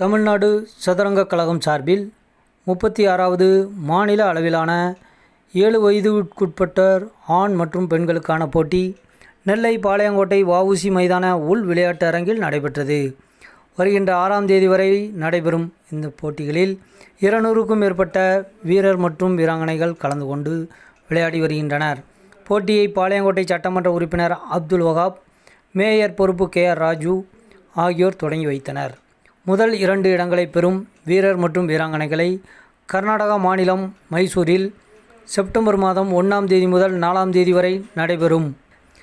தமிழ்நாடு சதுரங்க கழகம் சார்பில் முப்பத்தி ஆறாவது மாநில அளவிலான ஏழு வயதுக்குட்பட்டோர் ஆண் மற்றும் பெண்களுக்கான போட்டி நெல்லை பாளையங்கோட்டை வவுசி மைதான உள் விளையாட்டு அரங்கில் நடைபெற்றது. வருகின்ற ஆறாம் தேதி வரை நடைபெறும் இந்த போட்டிகளில் இருநூறுக்கும் மேற்பட்ட வீரர் மற்றும் வீராங்கனைகள் கலந்து கொண்டு விளையாடி வருகின்றனர். போட்டியை பாளையங்கோட்டை சட்டமன்ற உறுப்பினர் அப்துல் வகாப் மேயர் பொறுப்பு கே ஆர் ராஜு ஆகியோர் தொடங்கி வைத்தனர். முதல் இரண்டு இடங்களை பெறும் வீரர் மற்றும் வீராங்கனைகளை கர்நாடகா மாநிலம் மைசூரில் செப்டம்பர் மாதம் ஒன்றாம் தேதி முதல் நாலாம் தேதி வரை நடைபெறும்.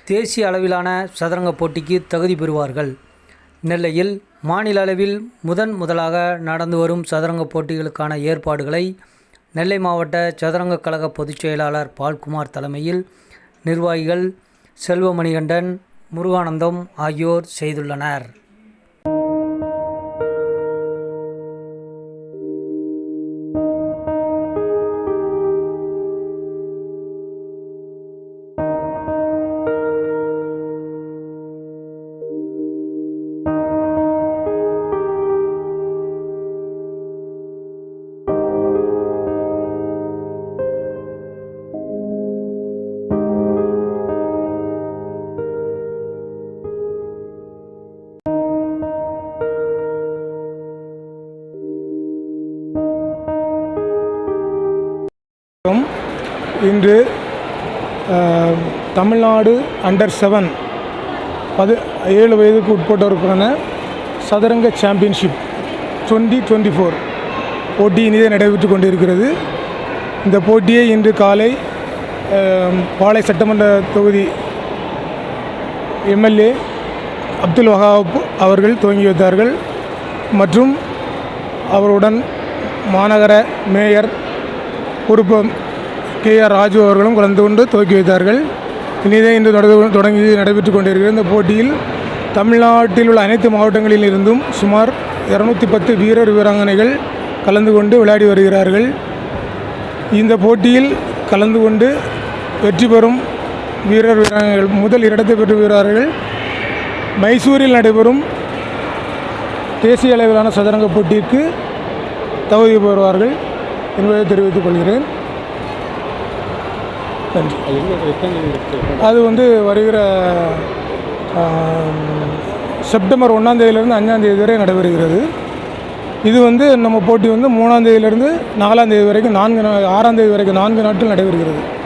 தேசிய அளவிலான சதுரங்க போட்டிக்கு தகுதி பெறுவார்கள். நெல்லையில் மாநில அளவில் முதன் முதலாக நடந்து வரும் சதுரங்க போட்டிகளுக்கான ஏற்பாடுகளை நெல்லை மாவட்ட சதுரங்க கழக பொதுச் செயலாளர் பால்குமார் தலைமையில் நிர்வாகிகள் செல்வமணிகண்டன் முருகானந்தம் ஆகியோர் செய்துள்ளனர். இன்று தமிழ்நாடு அண்டர் செவன் பது ஏழு வயதுக்கு உட்பட்டோருக்கான சதுரங்க சாம்பியன்ஷிப் டுவெண்ட்டி டுவெண்ட்டி ஃபோர் போட்டி இனிதே நடைபெற்று கொண்டிருக்கிறது. இந்த போட்டியை இன்று காலை பாளை சட்டமன்ற தொகுதி எம்எல்ஏ அப்துல் வஹாப் அவர்கள் துவங்கி வைத்தார்கள். மற்றும் அவருடன் மாநகர மேயர் பொறுப்பு கே ஆர் ராஜு அவர்களும் கலந்து கொண்டு துவக்கி வைத்தார்கள். இனிதே இன்று தொடங்கி நடைபெற்று கொண்டிருக்கிற இந்த போட்டியில் தமிழ்நாட்டில் உள்ள அனைத்து மாவட்டங்களில் இருந்தும் சுமார் இரநூத்தி பத்து வீரர் வீராங்கனைகள் கலந்து கொண்டு விளையாடி வருகிறார்கள். இந்த போட்டியில் கலந்து கொண்டு வெற்றி பெறும் வீரர் வீராங்கனைகள் முதல் இடத்தை பெற்று வீரர்கள் மைசூரில் நடைபெறும் தேசிய அளவிலான சதுரங்க போட்டிக்கு தகுதி பெறுவார்கள் என்பதை தெரிவித்துக் கொள்கிறேன். நன்றி அது வந்து வருகிற செப்டம்பர் ஒன்றாம் தேதியிலிருந்து அஞ்சாம் தேதி வரை நடைபெறுகிறது. இது வந்து நம்ம போட்டி வந்து மூணாம் தேதியிலிருந்து நாலாம் தேதி வரைக்கும் நான்கு நா- ஆறாம் தேதி வரைக்கும் நான்கு நாட்கள் நடைபெறுகிறது.